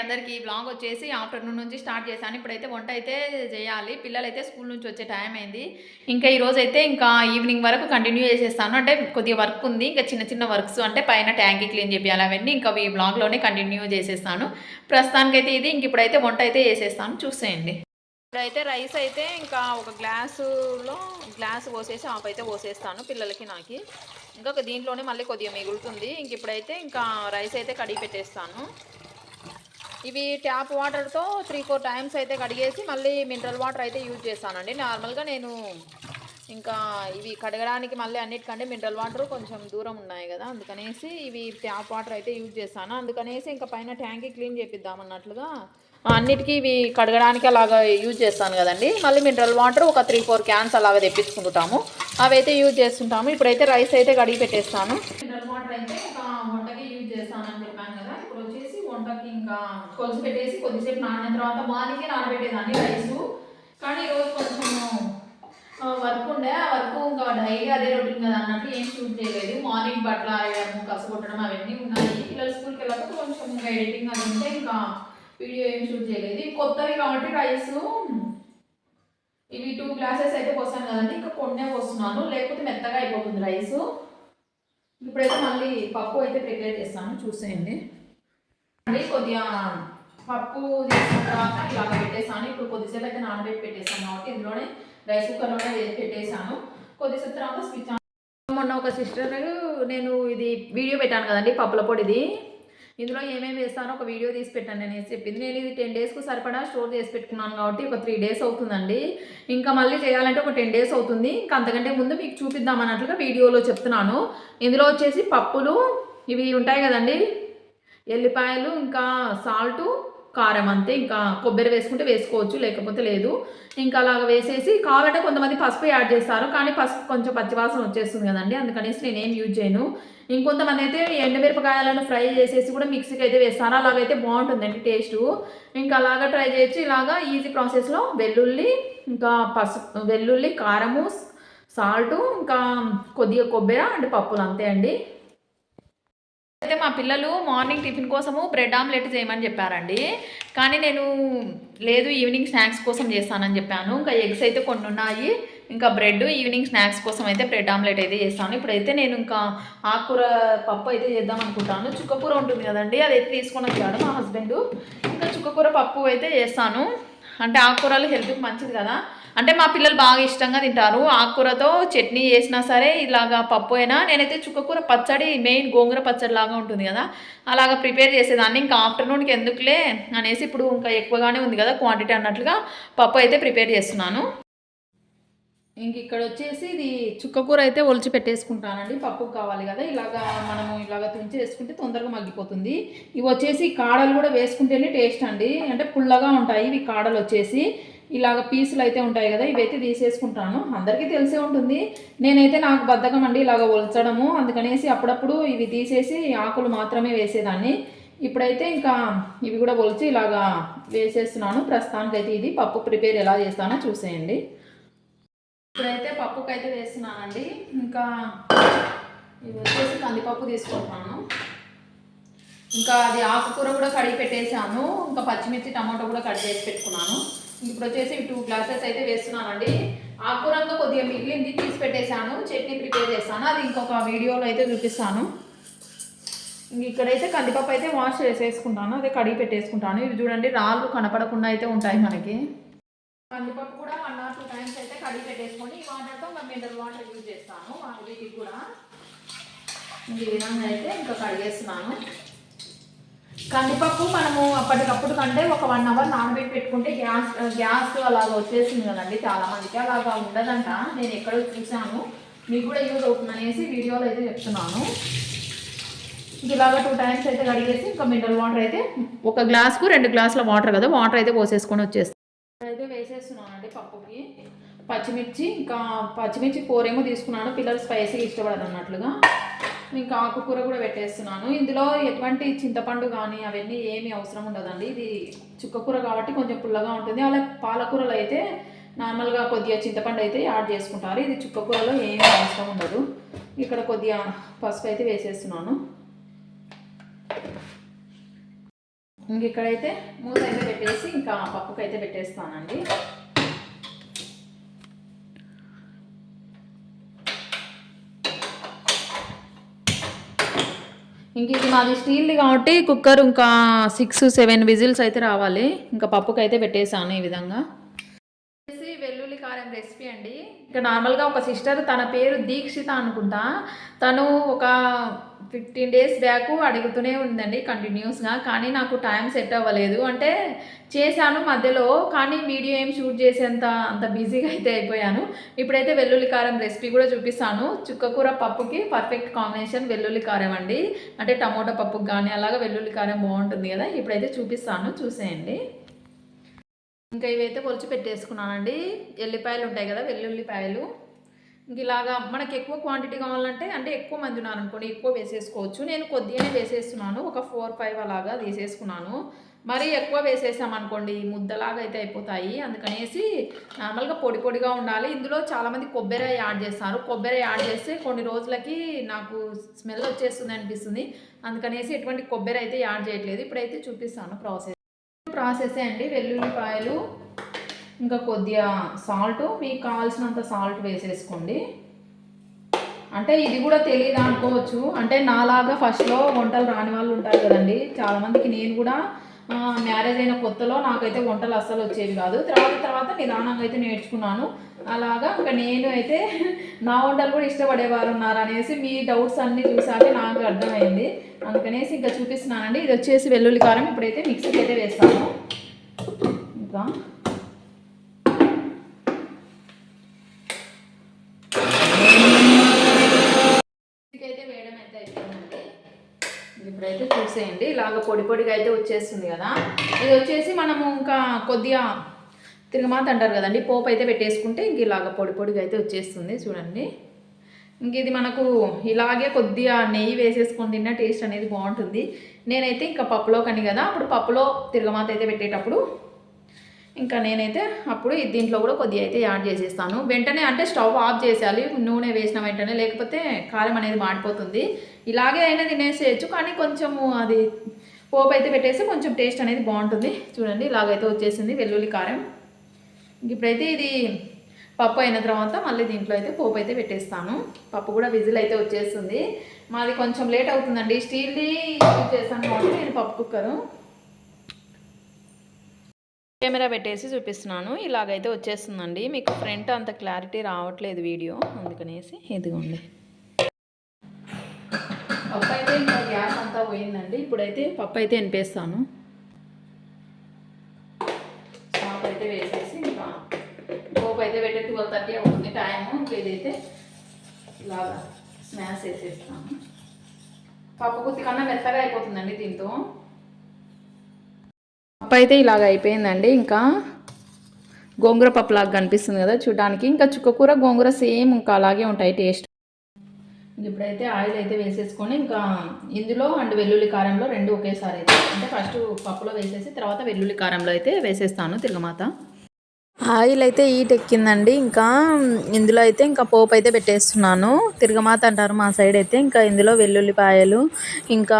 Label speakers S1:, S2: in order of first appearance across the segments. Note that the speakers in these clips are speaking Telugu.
S1: అందరికీ బ్లాగ్ వచ్చేసి ఆఫ్టర్నూన్ నుంచి స్టార్ట్ చేశాను. ఇప్పుడైతే వంట అయితే చేయాలి. పిల్లలైతే స్కూల్ నుంచి వచ్చే టైం అయింది. ఇంకా ఈరోజు అయితే ఇంకా ఈవినింగ్ వరకు కంటిన్యూ చేసేస్తాను. అంటే కొద్దిగా వర్క్ ఉంది. ఇంకా చిన్న చిన్న వర్క్స్ అంటే పైన ట్యాంక్ క్లీన్ చేయాలి అవన్నీ ఇంకా ఈ బ్లాగ్లోనే కంటిన్యూ చేసేస్తాను. ప్రస్తుతానికైతే ఇది. ఇంక ఇప్పుడైతే వంట అయితే చేసేస్తాను. చూసేయండి. ఇప్పుడైతే రైస్ అయితే ఇంకా ఒక గ్లాసులో గ్లాస్ పోసేసి ఆఫ్ అయితే పోసేస్తాను పిల్లలకి నాకు. ఇంకా ఒక దీంట్లోనే మళ్ళీ కొద్దిగా మిగులుతుంది. ఇంక ఇప్పుడైతే ఇంకా రైస్ అయితే కడిగి పెట్టేస్తాను. ఇవి ట్యాప్ వాటర్తో త్రీ ఫోర్ టైమ్స్ అయితే కడిగేసి మళ్ళీ మినరల్ వాటర్ అయితే యూజ్ చేస్తానండి. నార్మల్గా నేను ఇంకా ఇవి కడగడానికి మళ్ళీ అన్నిటికంటే మినరల్ వాటర్ కొంచెం దూరం ఉన్నాయి కదా అందుకనేసి ఇవి ట్యాప్ వాటర్ అయితే యూజ్ చేస్తాను. అందుకనేసి ఇంకా పైన ట్యాంక్ క్లీన్ చేపిద్దామన్నట్లుగా అన్నిటికీ ఇవి కడగడానికి అలాగా యూజ్ చేస్తాను కదండి. మళ్ళీ మినరల్ వాటర్ ఒక త్రీ ఫోర్ క్యాన్స్ అలాగ తెప్పించుకుంటాము. అవి అయితే యూజ్ చేస్తుంటాము. ఇప్పుడైతే రైస్ అయితే కడిగి పెట్టేస్తాను. మినరల్ వాటర్ అయితే ఒక వంటకి యూజ్ చేస్తానని చెప్పాను కదా వంటకి ఇంకా కొలిసి పెట్టేసి కొద్దిసేపు నానిన తర్వాత మార్నింగే నానబెట్టేదాన్ని రైస్. కానీ ఈరోజు కొంచెము వర్క్ ఉండే. ఆ వర్క్ ఇంకా డైలీ అదే రొటీన్ కదా అన్నట్టు ఏం షూట్ చేయలేదు. మార్నింగ్ బట్టలు ఆరేయడము కసగొట్టడం అవన్నీ ఉన్నాయి. పిల్లలు స్కూల్కి వెళ్ళాక కొంచెం ఇంకా ఎడిటింగ్ అది ఉంటే ఇంకా వీడియో ఏం షూట్ చేయలేదు. కొత్తవి కాబట్టి రైస్. ఇవి టూ గ్లాసెస్ అయితే పోసాను కదండి. ఇంకా కొన్నే పోస్తున్నాను. లేకపోతే మెత్తగా అయిపోతుంది రైస్. ఇప్పుడైతే మళ్ళీ పప్పు అయితే ప్రిపేర్ చేస్తాను. చూసేయండి. అండి కొద్దిగా పప్పు తీసుకున్న తర్వాత ఇలాగ పెట్టేసాను ఇప్పుడు కొద్దిసేపు అయితే నానబెట్టి పెట్టేసాను కాబట్టి ఇందులోనే రైస్ కుక్కర్లోనే వేసి పెట్టేశాను. కొద్దిసేపు తర్వాత స్విచ్ మొన్న ఒక సిస్టర్ నేను ఇది వీడియో పెట్టాను కదండి పప్పుల పొడిది. ఇందులో ఏమేమి వేస్తానో ఒక వీడియో తీసి పెట్టాను నేను చెప్పింది. నేను ఇది టెన్ డేస్కు సరిపడా స్టోర్ చేసి పెట్టుకున్నాను కాబట్టి ఒక త్రీ డేస్ అవుతుందండి. ఇంకా మళ్ళీ చేయాలంటే ఒక టెన్ డేస్ అవుతుంది. ఇంకా అంతకంటే ముందు మీకు చూపిద్దాం అన్నట్లుగా వీడియోలో చెప్తున్నాను. ఇందులో వచ్చేసి పప్పులు ఇవి ఉంటాయి కదండి. ఎల్లిపాయలు ఇంకా సాల్టు కారం అంతే. ఇంకా కొబ్బరి వేసుకుంటే వేసుకోవచ్చు లేకపోతే లేదు. ఇంకా అలాగ వేసేసి కావాలంటే కొంతమంది పసుపు యాడ్ చేస్తారు. కానీ పసుపు కొంచెం పచ్చివాసన వచ్చేస్తుంది కదండి. అందుకనేసి నేనేం యూజ్ చేయను. ఇంకొంతమంది అయితే ఎండుమిరపకాయలను ఫ్రై చేసేసి కూడా మిక్సీకి అయితే వేస్తారు. అలాగైతే బాగుంటుందండి టేస్ట్. ఇంకా అలాగా ట్రై చేయొచ్చు. ఇలాగా ఈజీ ప్రాసెస్లో వెల్లుల్లి ఇంకా పసుపు వెల్లుల్లి కారము సాల్టు ఇంకా కొద్దిగా కొబ్బరి అండ్ పప్పులు అంతే అండి. మా పిల్లలు మార్నింగ్ టిఫిన్ కోసము బ్రెడ్ ఆమ్లెట్ చేయమని చెప్పారండి. కానీ నేను లేదు ఈవినింగ్ స్నాక్స్ కోసం చేస్తానని చెప్పాను. ఇంకా ఎగ్స్ అయితే కొన్ని ఉన్నాయి. ఇంకా బ్రెడ్ ఈవినింగ్ స్నాక్స్ కోసం అయితే బ్రెడ్ ఆమ్లెట్ అయితే చేస్తాను. ఇప్పుడైతే నేను ఇంకా ఆకుకూర పప్పు అయితే చేద్దాం అనుకుంటాను. చుక్కకూర ఉంటుంది కదండి అది అయితే తీసుకొని వచ్చాడు మా హస్బెండ్. ఇంకా చుక్కకూర పప్పు అయితే చేస్తాను. అంటే ఆకుకూరలు హెల్త్కి మంచిది కదా. అంటే మా పిల్లలు బాగా ఇష్టంగా తింటారు. ఆకుకూరతో చట్నీ చేసినా సరే ఇలాగా పప్పు అయినా నేనైతే చుక్కకూర పచ్చడి మెయిన్ గోంగూర పచ్చడి లాగా ఉంటుంది కదా. అలాగా ప్రిపేర్ చేసేదాన్ని. ఇంకా ఆఫ్టర్నూన్కి ఎందుకులే అనేసి ఇప్పుడు ఇంకా ఎక్కువగానే ఉంది కదా క్వాంటిటీ అన్నట్లుగా పప్పు అయితే ప్రిపేర్ చేస్తున్నాను. ఇంక ఇక్కడ వచ్చేసి ఇది చుక్కకూర అయితే ఒలిచి పెట్టేసుకుంటానండి. పప్పు కావాలి కదా. ఇలాగా మనము ఇలాగ తుంచి వేసుకుంటే తొందరగా మగ్గిపోతుంది. ఇవి వచ్చేసి కాడలు కూడా వేసుకుంటేనే టేస్ట్ అండి. అంటే పుల్లగా ఉంటాయి ఇవి కాడలు వచ్చేసి. ఇలాగ పీసులు అయితే ఉంటాయి కదా ఇవైతే తీసేసుకుంటాను. అందరికీ తెలిసే ఉంటుంది. నేనైతే నాకు బద్ధకం అండి ఇలాగ ఒలచడము. అందుకనేసి అప్పుడప్పుడు ఇవి తీసేసి ఆకులు మాత్రమే వేసేదాన్ని. ఇప్పుడైతే ఇంకా ఇవి కూడా ఒలిచి ఇలాగా వేసేస్తున్నాను. ప్రస్తుతానికైతే ఇది. పప్పు ప్రిపేర్ ఎలా చేస్తానో చూసేయండి. ఇప్పుడైతే పప్పుకైతే వేస్తున్నానండి. ఇంకా ఇది వచ్చేసి కందిపప్పు తీసుకుంటున్నాను. ఇంకా అది ఆకుకూర కూడా కడిగి పెట్టేశాను. ఇంకా పచ్చిమిర్చి టమాటో కూడా కట్ చేసి పెట్టుకున్నాను. ఇప్పుడు వచ్చేసి టూ గ్లాసెస్ అయితే వేస్తున్నానండి. ఆకుకూరంగా కొద్దిగా మిగిలింది తీసి పెట్టేశాను చట్నీ ప్రిపేర్ చేస్తాను. అది ఇంకొక వీడియోలో అయితే చూపిస్తాను. ఇక్కడైతే కందిపప్పు అయితే వాష్ చేసేసుకుంటాను అదే కడిగి పెట్టేసుకుంటాను. ఇవి చూడండి రాళ్ళు కనపడకుండా అయితే ఉంటాయి మనకి. కందిపప్పు కూడా వన్ ఆర్ టూ టైమ్స్ అయితే కడిగి పెట్టేసుకొని ఈ వాటర్తో మినరల్ వాటర్ యూజ్ చేస్తాను వీటికి కూడా. ఈ విధంగా అయితే ఇంకా కడిగేస్తున్నాను. కందిపప్పు మనము అప్పటికప్పుడు కంటే ఒక వన్ అవర్ నానబెట్టి పెట్టుకుంటే గ్యాస్ గ్యాస్ అలాగ వచ్చేసింది కదండి చాలా మందికి. అలాగా ఉండదంట. నేను ఎక్కడో చూసాను మీకు కూడా యూజ్ అవుతుంది అనేసి వీడియోలో అయితే చెప్తున్నాను. ఇలాగ టూ టైమ్స్ అయితే కడిగేసి ఇంకా మినరల్ వాటర్ అయితే ఒక గ్లాస్కు రెండు గ్లాసుల వాటర్ కదా వాటర్ అయితే పోసేసుకొని వచ్చేస్తాను అయితే వేసేస్తున్నానండి పప్పుకి. పచ్చిమిర్చి ఇంకా పచ్చిమిర్చి కూర ఏమో తీసుకున్నాను. పిల్లలు స్పైసీగా ఇష్టపడరు అన్నట్లుగా. ఇంకా ఆకుకూర కూడా పెట్టేస్తున్నాను. ఇందులో ఎటువంటి చింతపండు కానీ అవన్నీ ఏమీ అవసరం ఉండదండి. ఇది చుక్కకూర కాబట్టి కొంచెం పుల్లగా ఉంటుంది. అలా పాలకూరలు అయితే నార్మల్గా కొద్దిగా చింతపండు అయితే యాడ్ చేసుకుంటారు. ఇది చుక్కకూరలో ఏమీ అవసరం ఉండదు. ఇక్కడ కొద్దిగా పసుపు అయితే వేసేస్తున్నాను. ఇంక ఇక్కడైతే మూత అయితే పెట్టేసి ఇంకా పప్పుకైతే పెట్టేస్తానండి. ఇంక ఇది మాది స్టీల్ది కాబట్టి కుక్కర్ ఇంకా సిక్స్ సెవెన్ విజిల్స్ అయితే రావాలి. ఇంకా పప్పుకైతే పెట్టేసాను ఈ విధంగా. వెల్లుల్లి కారం రెసిపీ అండి. ఇంకా నార్మల్గా ఒక సిస్టర్ తన పేరు దీక్షిత అనుకుంటా. తను ఒక ఫిఫ్టీన్ డేస్ బ్యాక్ అడుగుతూనే ఉందండి కంటిన్యూస్గా కానీ నాకు టైం సెట్ అవ్వలేదు. అంటే చేశాను మధ్యలో కానీ వీడియో ఏం షూట్ చేసేంత అంత బిజీగా అయితే అయిపోయాను. ఇప్పుడైతే వెల్లుల్లి కారం రెసిపీ కూడా చూపిస్తాను. చుక్కకూర పప్పుకి పర్ఫెక్ట్ కాంబినేషన్ వెల్లుల్లి కారం అండి. అంటే టమోటా పప్పుకి కానీ అలాగా వెల్లుల్లి కారం బాగుంటుంది కదా. ఇప్పుడైతే చూపిస్తాను. చూసేయండి. ఇంకా ఇవైతే పొలిచి పెట్టేసుకున్నానండి. ఎల్లిపాయలు ఉంటాయి కదా వెల్లుల్లిపాయలు. ఇంక ఇలాగా మనకి ఎక్కువ క్వాంటిటీ కావాలంటే అంటే ఎక్కువ మంది ఉన్నారనుకోండి ఎక్కువ వేసేసుకోవచ్చు. నేను కొద్దిగానే వేసేస్తున్నాను ఒక ఫోర్ ఫైవ్ అలాగా తీసేసుకున్నాను. మరీ ఎక్కువ వేసేసామనుకోండి ముద్దలాగా అయితే అయిపోతాయి. అందుకనేసి నార్మల్గా పొడి పొడిగా ఉండాలి. ఇందులో చాలామంది కొబ్బరి యాడ్ చేస్తారు. కొబ్బరి యాడ్ చేస్తే కొన్ని రోజులకి నాకు స్మెల్ వచ్చేస్తుంది అనిపిస్తుంది. అందుకనేసి ఎటువంటి కొబ్బరి అయితే యాడ్ చేయట్లేదు. ఇప్పుడైతే చూపిస్తాను ప్రాసెస్ ప్రాసెస్ అండి. వెల్లుల్లిపాయలు ఇంకా కొద్దిగా సాల్ట్. మీకు కావాల్సినంత సాల్ట్ వేసేసుకోండి. అంటే ఇది కూడా తెలియదు అనుకోవచ్చు. అంటే నాలాగా ఫస్ట్లో వంటలు రాని వాళ్ళు ఉంటారు కదండి. చాలామందికి నేను కూడా మ్యారేజ్ అయిన కొత్తలో నాకైతే వంటలు అస్సలు వచ్చేవి కాదు. తర్వాత తర్వాత నిదానంగా అయితే నేర్చుకున్నాను. అలాగా ఇంకా నేను అయితే నా వంటలు కూడా ఇష్టపడేవారు ఉన్నారు అనేసి మీ డౌట్స్ అన్నీ చూసాక నాకు అర్థమైంది. అందుకనేసి ఇంకా చూపిస్తున్నానండి. ఇది వచ్చేసి వెల్లుల్లి కారం. ఇప్పుడైతే మిక్సీకి అయితే వేస్తాను. ఇంకా అయితే వేయడం అయితే అయిపోయిందండి. ఇప్పుడైతే చూసేయండి. ఇలాగ పొడి పొడిగా అయితే వచ్చేస్తుంది కదా. ఇది వచ్చేసి మనము ఇంకా కొద్దిగా తిరగమాత అంటారు కదండి. పోపు అయితే పెట్టేసుకుంటే ఇంక ఇలాగ పొడి పొడిగా అయితే వచ్చేస్తుంది. చూడండి. ఇంక ఇది మనకు ఇలాగే కొద్దిగా నెయ్యి వేసేసుకొని తిన్న టేస్ట్ అనేది బాగుంటుంది. నేనైతే ఇంకా పప్పులో కని కదా అప్పుడు పప్పులో తిరగమాత అయితే పెట్టేటప్పుడు ఇంకా నేనైతే అప్పుడు దీంట్లో కూడా కొద్దిగా అయితే యాడ్ చేసేస్తాను. వెంటనే అంటే స్టవ్ ఆఫ్ చేసేయాలి నూనె వేసిన వెంటనే లేకపోతే కారం అనేది మాడిపోతుంది. ఇలాగే అయినా తినేసేయచ్చు కానీ కొంచెము అది పోపు అయితే పెట్టేస్తే కొంచెం టేస్ట్ అనేది బాగుంటుంది. చూడండి ఇలాగైతే వచ్చేసింది వెల్లుల్లి కారం. ఇప్పుడైతే ఇది పప్పు అయిన తర్వాత మళ్ళీ దీంట్లో అయితే పోపు అయితే పెట్టేస్తాను. పప్పు కూడా విజిల్ అయితే వచ్చేస్తుంది. మాది కొంచెం లేట్ అవుతుందండి. స్టీల్ది యూజ్ చేస్తాను కాబట్టి నేను పప్పు కుక్కరు. కెమెరా పెట్టేసి చూపిస్తున్నాను. ఇలాగైతే వచ్చేస్తుందండి. మీకు ఫ్రంట్ అంత క్లారిటీ రావట్లేదు వీడియో. అందుకనేసి ఇదిగోండి. పప్పు అయితే ఇంకా గ్యాస్ అంతా పోయిందండి. ఇప్పుడైతే పప్పు అయితే ఎనిపేస్తాను స్టాప్ అయితే వేసేసి ఇంకా పోపు అయితే పెట్టే ట్వెల్వ్ థర్టీ అవుతుంది టైము ఇంకా ఇదైతే ఇలాగా స్మాష్ వేసేస్తాను పప్పు గుత్తి కన్నా మెత్తగా అయిపోతుందండి దీంతో. పప్పు అయితే ఇలాగ అయిపోయిందండి. ఇంకా గోంగూర పప్పు లాగా కనిపిస్తుంది కదా చూడడానికి. ఇంకా చుక్కకూర గోంగూర సేమ్ ఇంకా అలాగే ఉంటాయి టేస్ట్. ఇప్పుడైతే ఆయిల్ అయితే వేసేసుకొని ఇంకా ఇందులో అండ్ వెల్లుల్లి కారంలో రెండు ఒకేసారి అయితే. అంటే ఫస్ట్ పప్పులో వేసేసి తర్వాత వెల్లుల్లి కారంలో అయితే వేసేస్తాను తిరగమాత.
S2: ఆయిల్ అయితే ఈట్ ఎక్కిందండి ఇంకా ఇందులో అయితే ఇంకా పోపు అయితే పెట్టేస్తున్నాను. తిరగమాత అంటారు మా సైడ్ అయితే. ఇంకా ఇందులో వెల్లుల్లిపాయలు ఇంకా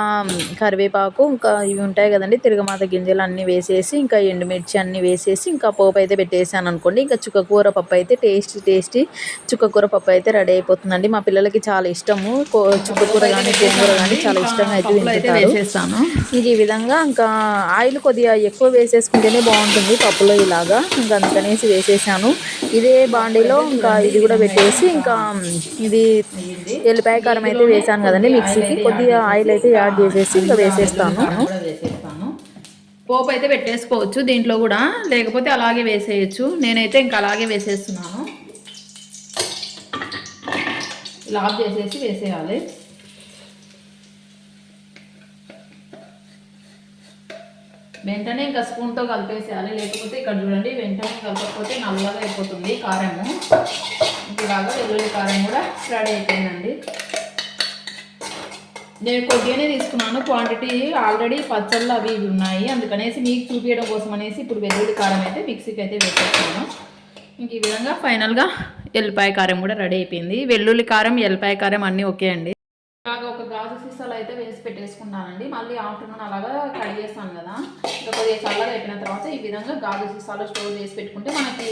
S2: కరివేపాకు ఇంకా ఇవి ఉంటాయి కదండి. తిరగమాత గింజలు అన్నీ వేసేసి ఇంకా ఎండుమిర్చి అన్నీ వేసేసి ఇంకా పోపు అయితే పెట్టేసాను అనుకోండి. ఇంకా చుక్కకూర పప్పు అయితే టేస్టీ టేస్టీ చుక్కకూర పప్పు అయితే రెడీ అయిపోతుందండి. మా పిల్లలకి చాలా ఇష్టము. చుక్కకూర కానీ గోంగూర కానీ చాలా ఇష్టంగా అయితే తింటారు
S1: వేసేస్తాను.
S2: ఇంక ఈ విధంగా ఇంకా ఆయిల్ కొద్దిగా ఎక్కువ వేసేసుకుంటేనే బాగుంటుంది పప్పులో ఇలాగా. ఇంకా అందుకనేసి వేసేసాను. ఇదే బాండీలో ఇంకా ఇది కూడా పెట్టేసి ఇంకా ఇది ఎల్లిపాయ కారం అయితే వేసాను కదండి మిక్సీకి. కొద్దిగా ఆయిల్ అయితే యాడ్ చేసేసి ఇంకా వేసేస్తాను.
S1: కూడా వేసేస్తాను పోపు అయితే పెట్టేసుకోవచ్చు దీంట్లో కూడా. లేకపోతే అలాగే వేసేయచ్చు. నేనైతే ఇంకా అలాగే వేసేస్తున్నాను. ఇలా ఆఫ్ చేసేసి వేసేయాలి. వెంటనే ఇంకా స్పూన్తో కలిపేసేయాలి. లేకపోతే ఇక్కడ చూడండి వెంటనే కలపకపోతే నల్లగా అయిపోతుంది కారము. ఇలాగా వెల్లుల్లి కారం కూడా రెడీ అయిపోయిందండి. నేను కొద్దిగానే తీసుకున్నాను. క్వాంటిటీ ఆల్రెడీ పచ్చళ్ళు అవి ఇవి ఉన్నాయి. అందుకనేసి మీకు చూపించడం కోసం అనేసి ఇప్పుడు వెల్లుల్లి కారం అయితే మిక్సీకి అయితే వేసేస్తాను ఇంక ఈ విధంగా ఫైనల్గా ఎల్లిపాయ కారం కూడా రెడీ అయిపోయింది. వెల్లుల్లి కారం ఎల్లిపాయ కారం అన్నీ ఓకే అండి. ఇలాగ ఒక గాజు సీసాలు అయితే వేసి పెట్టేసుకున్నానండి. మళ్ళీ ఆఫ్టర్నూన్ అలాగా కడిగేస్తాను కదా. ఇంకా కొద్దిగా చల్లగా అయిపోయిన తర్వాత ఈ విధంగా గాజు సీసాలో స్టోర్ చేసి పెట్టుకుంటే మనకి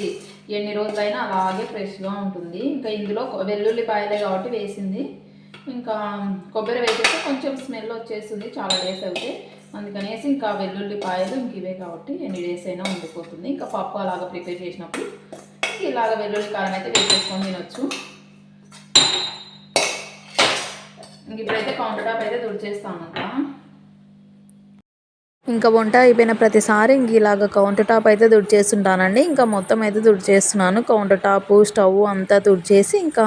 S1: ఎన్ని రోజులైనా అలాగే ఫ్రెష్గా ఉంటుంది. ఇంకా ఇందులో వెల్లుల్లిపాయలే కాబట్టి వేసింది. ఇంకా కొబ్బరి వేసేస్తే కొంచెం స్మెల్ వచ్చేస్తుంది. చాలా డేస్ అయితే అందుకనేసి ఇంకా వెల్లుల్లిపాయలు ఇంక ఇవే కాబట్టి ఎన్ని డేస్ అయినా ఉండిపోతుంది. ఇంకా పప్పు అలాగా ప్రిపేర్ చేసినప్పుడు ఇలాగ వెల్లుల్లి కారం అయితే వేసేసుకొని తినొచ్చు. ఇప్పుడైతే కౌంటర్ టాప్ అయితే తుడిచేస్తాను
S2: ఇంకా వంట అయిపోయిన ప్రతిసారి ఇంక ఇలాగ కౌంటర్ టాప్ అయితే తుడిచేస్తుంటానండి. ఇంకా మొత్తం అయితే తుడిచేస్తున్నాను. కౌంటర్ టాప్ స్టవ్ అంతా తుడిచేసి ఇంకా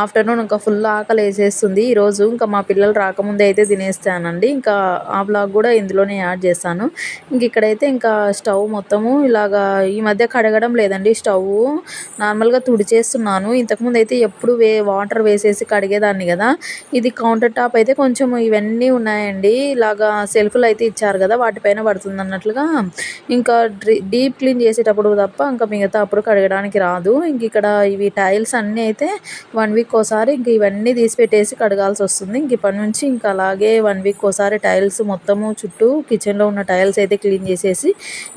S2: ఆఫ్టర్నూన్ ఇంకా ఫుల్ ఆకలి వేసేస్తుంది. ఈరోజు ఇంకా మా పిల్లలు రాకముందే అయితే తినేస్తానండి. ఇంకా ఆ బ్లాగ్ కూడా ఇందులోనే యాడ్ చేస్తాను. ఇంక ఇక్కడైతే ఇంకా స్టవ్ మొత్తము ఇలాగా ఈ మధ్య కడగడం లేదండి. స్టవ్ నార్మల్గా తుడిచేస్తున్నాను. ఇంతకుముందు అయితే ఎప్పుడు వే వాటర్ వేసేసి కడిగేదాన్ని కదా. ఇది కౌంటర్ టాప్ అయితే కొంచెం ఇవన్నీ ఉన్నాయండి. ఇలాగా సెల్ఫ్లు అయితే ఇచ్చారు కదా వాటిపైన పడుతుంది అన్నట్లుగా ఇంకా డీప్ క్లీన్ చేసేటప్పుడు తప్ప ఇంకా మిగతా అప్పుడు కడగడానికి రాదు. ఇంక ఇక్కడ ఇవి టైల్స్ అన్నీ అయితే వన్ వీక్ ఒకసారి ఇంక ఇవన్నీ తీసి పెట్టేసి కడగాల్సి వస్తుంది. ఇంక ఇప్పటి నుంచి ఇంకా అలాగే వన్ వీక్ ఒకసారి టైల్స్ మొత్తము చుట్టూ కిచెన్లో ఉన్న టైల్స్ అయితే క్లీన్ చేసేసి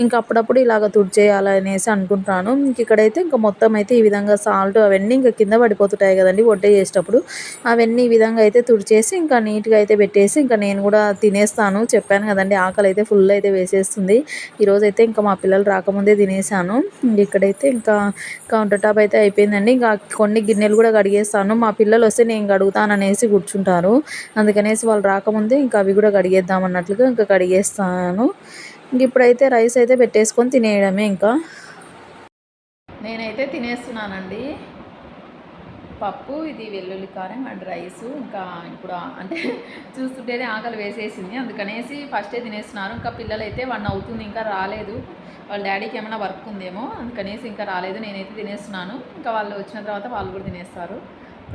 S2: ఇంకా అప్పుడప్పుడు ఇలాగ తుడిచేయాలనేసి అనుకుంటున్నాను. ఇంక ఇక్కడైతే ఇంకా మొత్తం అయితే ఈ విధంగా సాల్ట్ అవన్నీ ఇంకా కింద పడిపోతుంటాయి కదండి వంట చేసేటప్పుడు. అవన్నీ ఈ విధంగా అయితే తుడిచేసి ఇంకా నీట్గా అయితే పెట్టేసి ఇంకా నేను కూడా తినేస్తాను. చెప్పాను కదండి ఆకలి అయితే ఫుల్ అయితే వేసేస్తుంది. ఈరోజు అయితే ఇంకా మా పిల్లలు రాకముందే తినేసాను. ఇక్కడైతే ఇంకా కౌంటర్ టాప్ అయితే అయిపోయిందండి. ఇంకా కొన్ని గిన్నెలు కూడా కడిగేస్తాను. మా పిల్లలు వస్తే నేను కడుగుతాననేసి కూర్చుంటారు. అందుకనేసి వాళ్ళు రాకముందే ఇంకా అవి కూడా కడిగేద్దాం అన్నట్లుగా ఇంకా కడిగేస్తాను. ఇంక ఇప్పుడైతే రైస్ అయితే పెట్టేసుకొని తినేయడమే ఇంకా.
S1: నేనైతే తినేస్తున్నానండి. పప్పు ఇది వెల్లుల్లి కారం అండ్ రైస్. ఇంకా ఇప్పుడు అంటే చూస్తుంటేనే ఆకలి వేసేసింది. అందుకనేసి ఫస్టే తినేస్తున్నారు. ఇంకా పిల్లలైతే వన్ అవుతుంది ఇంకా రాలేదు. వాళ్ళ డాడీకి ఏమైనా వర్క్ ఉందేమో అందుకనేసి ఇంకా రాలేదు. నేనైతే తినేస్తున్నాను. ఇంకా వాళ్ళు వచ్చిన తర్వాత వాళ్ళు కూడా తినేస్తారు.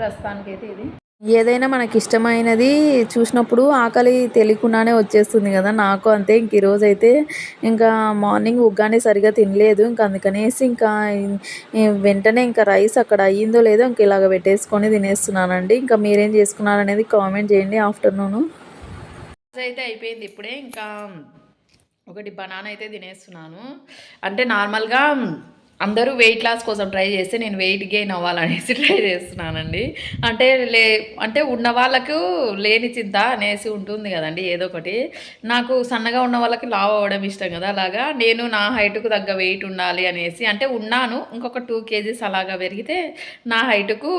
S1: ప్రస్తుతానికైతే ఇది.
S2: ఏదైనా మనకి ఇష్టమైనది చూసినప్పుడు ఆకలి తెలియకుండానే వచ్చేస్తుంది కదా. నాకు అంతే. ఇంక ఈరోజు అయితే ఇంకా మార్నింగ్ ఉగ్గానే సరిగా తినలేదు. ఇంకా అందుకనేసి ఇంకా వెంటనే ఇంకా రైస్ అక్కడ అయ్యిందో లేదో ఇంక ఇలాగ పెట్టేసుకొని తినేస్తున్నానండి. ఇంకా మీరేం చేసుకున్నారు అనేది కామెంట్ చేయండి ఆఫ్టర్నూన్.
S1: అయితే అయిపోయింది ఇప్పుడే. ఇంకా ఒకటి బనానా అయితే తినేస్తున్నాను. అంటే నార్మల్గా అందరూ వెయిట్ లాస్ కోసం ట్రై చేస్తే నేను వెయిట్ గెయిన్ అవ్వాలనేసి ట్రై చేస్తున్నానండి. అంటే లే అంటే ఉన్న వాళ్ళకు లేని చింత అనేసి ఉంటుంది కదండి ఏదో ఒకటి. నాకు సన్నగా ఉన్న వాళ్ళకి లావ్ అవ్వడం ఇష్టం కదా అలాగా. నేను నా హైట్కు తగ్గ వెయిట్ ఉండాలి అనేసి అంటే ఉన్నాను ఇంకొక టూ కేజీస్ అలాగా పెరిగితే నా హైట్కు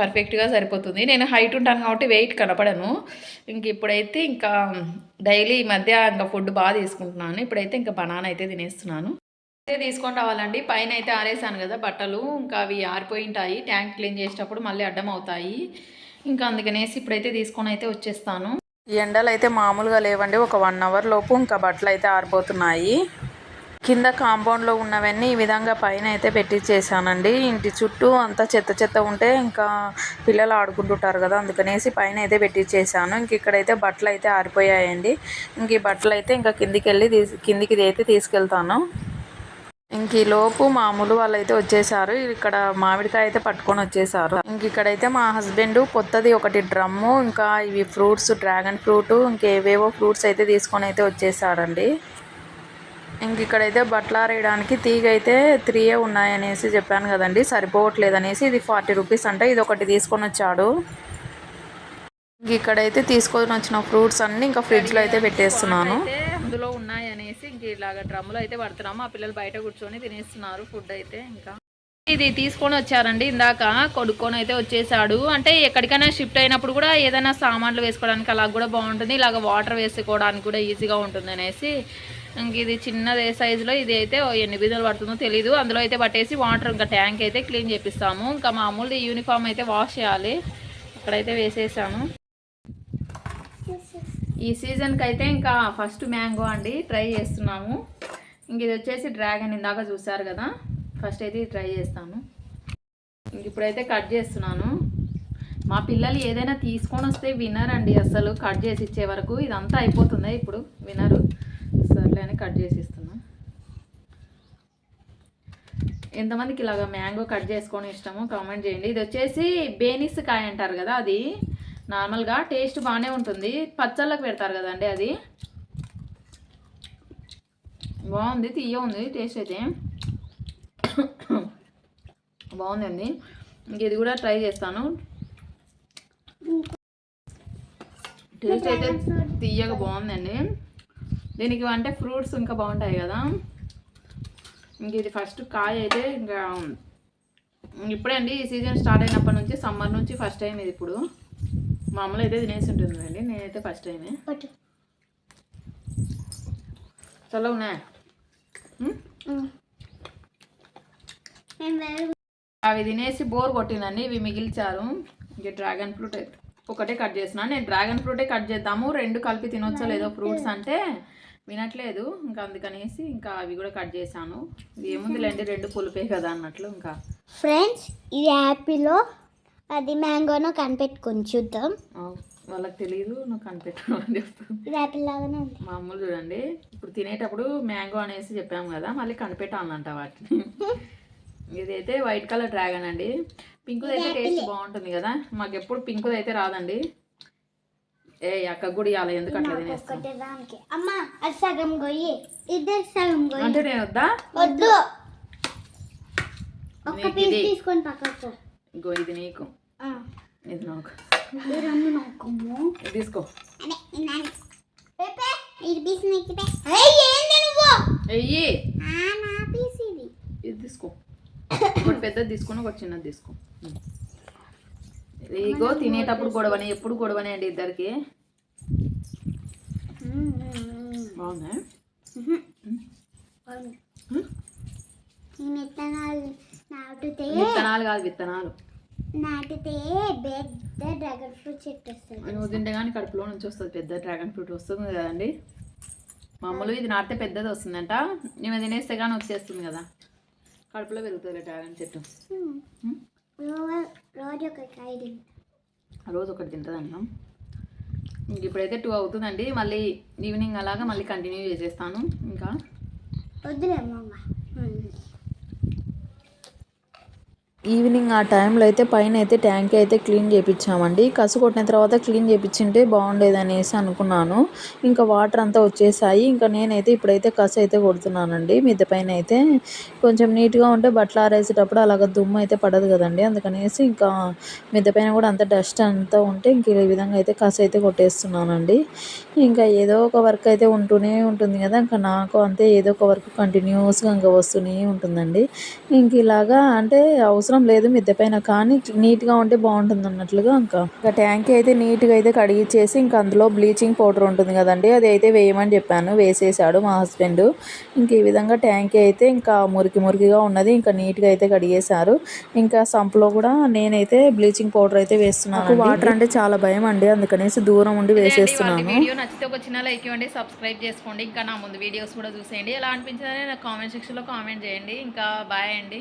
S1: పర్ఫెక్ట్గా సరిపోతుంది. నేను హైట్ ఉంటాను కాబట్టి వెయిట్ కనపడను. ఇంక ఇప్పుడైతే ఇంకా డైలీ ఈ మధ్య ఇంకా ఫుడ్ బాగా తీసుకుంటున్నాను. ఇప్పుడైతే ఇంకా బనానా అయితే తినేస్తున్నాను. తీసుకొని రావాలండి. పైన అయితే ఆరేసాను కదా బట్టలు. ఇంకా అవి ఆరిపోయి ఉంటాయి. ట్యాంక్ క్లీన్ చేసేటప్పుడు మళ్ళీ అడ్డం అవుతాయి. ఇంకా అందుకనేసి ఇప్పుడైతే తీసుకొని అయితే వచ్చేస్తాను.
S2: ఈ ఎండలు అయితే మామూలుగా లేవండి. ఒక వన్ అవర్ లోపు ఇంకా బట్టలు అయితే ఆరిపోతున్నాయి. కింద కాంపౌండ్లో ఉన్నవన్నీ ఈ విధంగా పైన అయితే పెట్టించేసానండి ఇంటి చుట్టూ అంతా చెత్త చెత్త ఉంటే ఇంకా పిల్లలు ఆడుకుంటుంటారు కదా అందుకనేసి పైన అయితే పెట్టించేసాను ఇంక ఇక్కడైతే బట్టలు అయితే ఆరిపోయాయండి. ఇంక ఈ బట్టలు అయితే ఇంకా కిందికి వెళ్ళి కిందికి అయితే తీసుకెళ్తాను. ఇంక ఈ లోపు మామూలు వాళ్ళు అయితే వచ్చేసారు. ఇక్కడ మామిడికాయ అయితే పట్టుకొని వచ్చేసారు. ఇంక ఇక్కడైతే మా హస్బెండ్ కొత్తది ఒకటి డ్రమ్ము ఇంకా ఇవి ఫ్రూట్స్ డ్రాగన్ ఫ్రూట్ ఇంకేవేవో ఫ్రూట్స్ అయితే తీసుకొని అయితే వచ్చేసాడండి. ఇంక ఇక్కడైతే బట్టలు ఆరేయడానికి తీగ అయితే త్రీయే ఉన్నాయనేసి చెప్పాను కదండి. సరిపోవట్లేదు అనేసి ఇది ఫార్టీ రూపీస్ అంటే ఇది ఒకటి తీసుకొని వచ్చాడు. ఇంక ఇక్కడైతే తీసుకొని వచ్చిన ఫ్రూట్స్ అన్ని ఇంకా ఫ్రిడ్జ్లో అయితే పెట్టేస్తున్నాను.
S1: అందులో ఉన్నాయి అనేసి ఇంక ఇలాగ డ్రమ్ములో అయితే పడుతున్నాము ఆ పిల్లలు బయట కూర్చొని తినేస్తున్నారు ఫుడ్ అయితే ఇంకా. ఇది తీసుకొని వచ్చారండి. ఇందాక కొడుక్కొని అయితే వచ్చేసాడు. అంటే ఎక్కడికైనా షిఫ్ట్ అయినప్పుడు కూడా ఏదైనా సామాన్లు వేసుకోవడానికి అలా కూడా బాగుంటుంది. ఇలాగ వాటర్ వేసుకోవడానికి కూడా ఈజీగా ఉంటుంది అనేసి. ఇంక ఇది చిన్నదే సైజులో ఇది అయితే ఎన్ని బిందెలు పడుతుందో తెలీదు. అందులో అయితే పట్టేసి వాటర్ ఇంకా ట్యాంక్ అయితే క్లీన్ చేపిస్తాము. ఇంకా మామూలు యూనిఫామ్ అయితే వాష్ చేయాలి. అక్కడైతే వేసేసాము ఈ సీజన్కి అయితే ఇంకా ఫస్ట్ మ్యాంగో అండి ట్రై చేస్తున్నాము. ఇంక ఇది వచ్చేసి డ్రాగన్ ఇందాక చూసారు కదా ఫస్ట్ అయితే ట్రై చేస్తాను. ఇంక ఇప్పుడైతే కట్ చేస్తున్నాను. మా పిల్లలు ఏదైనా తీసుకొని వస్తే వినరండి అసలు కట్ చేసి ఇచ్చే వరకు. ఇదంతా అయిపోతుంది ఇప్పుడు వినరు. సర్లే అని కట్ చేసి ఇస్తున్నా. ఎంతమందికి ఇలాగ మ్యాంగో కట్ చేసుకొని ఇష్టమో కామెంట్ చేయండి. ఇది వచ్చేసి బేనిస్ కాయ అంటారు కదా అది. నార్మల్గా టేస్ట్ బాగానే ఉంటుంది. పచ్చళ్ళకి పెడతారు కదండి అది. బాగుంది తీయ ఉంది టేస్ట్ అయితే. బాగుందండి ఇంక ఇది కూడా ట్రై చేస్తాను. టేస్ట్ అయితే తీయగా బాగుందండి. దీనికి అంటే ఫ్రూట్స్ ఇంకా బాగుంటాయి కదా. ఇంక ఇది ఫస్ట్ కాయ అయితే ఇంకా ఇప్పుడే అండి ఈ సీజన్ స్టార్ట్ అయినప్పటి నుంచి సమ్మర్ నుంచి ఫస్ట్ టైం ఇది ఇప్పుడు. మామూలు అయితే తినేసి ఉంటుందండి నేనైతే ఫస్ట్ టైమే
S3: పట్టు.
S1: చల్ల ఉన్నాయి?
S3: నేను వేరే
S1: అవి తినేసి బోర్ కొట్టిందండి. ఇవి మిగిల్చారు. ఇంక డ్రాగన్ ఫ్రూట్ ఒకటే కట్ చేసిన. నేను డ్రాగన్ ఫ్రూటే కట్ చేద్దాము. రెండు కలిపి తినొచ్చో లేదో ఫ్రూట్స్ అంటే వినట్లేదు. ఇంకా అందుకనేసి ఇంకా అవి కూడా కట్ చేశాను. ఏముందిలేండి రెండు పులిపే కదా అన్నట్లు ఇంకా.
S3: ఫ్రెండ్స్ ఇది యాపిల్లో అది మ్యాంగోనో కనిపెట్టుకొని చూద్దాం.
S1: వాళ్ళకి తెలియదు నువ్వు కనిపెట్టాను అని చెప్తాను
S3: ఇది యాపిల్ లాగానే ఉంది.
S1: మామూలు చూడండి ఇప్పుడు తినేటప్పుడు మ్యాంగో అనేసి చెప్పాము కదా మళ్ళీ కనిపెట్టాలంట వాటిని. ఇదైతే వైట్ కలర్ డ్రాగన్ అండి. పింక్ అయితే టేస్ట్ బాగుంటుంది కదా మాకు ఎప్పుడు పింక్ అయితే రాదండి. ఏ అక్క కూడా ఇవ్వాలి ఎందుకు అట్లా తినేస్తాం
S3: ఒకటి దానికి అమ్మ అది సగం గొయ్యి ఇది సగం గొయ్యి
S1: అంటే నేను వద్దా?
S3: వద్దు. పీస్. తీసుకొని పక్కకు
S1: నీకు. ఇది నాకు. తీసుకో.
S3: ఇది
S1: తీసుకో. ఒకటి పెద్దది తీసుకుని ఒకటి చిన్నది తీసుకో. ఇగో తినేటప్పుడు గొడవనే ఎప్పుడు గొడవనే అండి ఇద్దరికి.
S3: విత్తనాలు
S1: కాదు విత్తనాలు.
S3: నాటితే పెద్ద డ్రాగన్ ఫ్రూట్ చెట్టు వస్తుంది
S1: నువ్వు తింటే కడుపులో నుంచి వస్తుంది పెద్ద డ్రాగన్ ఫ్రూట్ వస్తుంది కదండి. మామూలు ఇది నాటితే పెద్దది వస్తుందంట మేము తినేస్తే కానీ వచ్చేస్తుంది కదా. కడుపులో పెరుగుతుంది డ్రాగన్ చెట్టు?
S3: రోజు రోజు ఒక కాయ తింటా.
S1: రోజు ఒకటి తింటుంది అన్నాం. ఇంక ఇప్పుడైతే టూ అవుతుందండి మళ్ళీ ఈవినింగ్ అలాగా మళ్ళీ కంటిన్యూ చేసేస్తాను. ఇంకా?
S2: ఈవినింగ్ ఆ టైంలో అయితే పైన అయితే ట్యాంక్ అయితే క్లీన్ చేయించామండి కసు కొట్టిన తర్వాత క్లీన్ చేయించింటే బాగుండేది అనేసి అనుకున్నాను. ఇంకా వాటర్ అంతా వచ్చేసాయి. ఇంకా నేనైతే ఇప్పుడైతే కసు అయితే కొడుతున్నానండి. మిద్దె పైన అయితే కొంచెం నీట్గా ఉంటే బట్టలు ఆరేసేటప్పుడు అలాగ దుమ్ము అయితే పడదు కదండి. అందుకనేసి ఇంకా మిద్దె పైన కూడా అంత డస్ట్ అంతా ఉంటే ఇంక ఈ విధంగా అయితే కసు అయితే కొట్టేస్తున్నానండి. ఇంకా ఏదో ఒక వర్క్ అయితే ఉంటూనే ఉంటుంది కదా. ఇంకా నాకు అంతే ఏదో ఒక వర్క్ కంటిన్యూస్గా ఇంకా వస్తూనే ఉంటుందండి. ఇంక ఇలాగా అంటే అవసరం లేదు మిద్దె పైన కానీ నీట్గా ఉంటే బాగుంటుంది అన్నట్లుగా ఇంకా. ఇంకా ట్యాంక్ అయితే నీట్గా అయితే కడిగిచ్చేసి ఇంకా అందులో బ్లీచింగ్ పౌడర్ ఉంటుంది కదండి అది అయితే వేయమని చెప్పాను వేసేసాడు మా హస్బెండ్. ఇంక ఈ విధంగా ట్యాంక్ అయితే ఇంకా మురికి మురికిగా ఉన్నది ఇంకా నీట్గా అయితే కడిగేశారు. ఇంకా సంపులో కూడా నేనైతే బ్లీచింగ్ పౌడర్ అయితే వేస్తున్నాను వాటర్ అంటే చాలా భయం అండి అందుకనేసి దూరం ఉండి వేసేస్తున్నాను.
S1: వీడియో నచ్చితే ఒక చిన్న లైక్ ఇవ్వండి సబ్స్క్రైబ్ చేసుకోండి. ఇంకా నా ముందు వీడియోస్ కూడా చూసేయండి. ఎలా అనిపించిందని నాకు కామెంట్ సెక్షన్లో కామెంట్ చేయండి. ఇంకా బాయ్ అండి.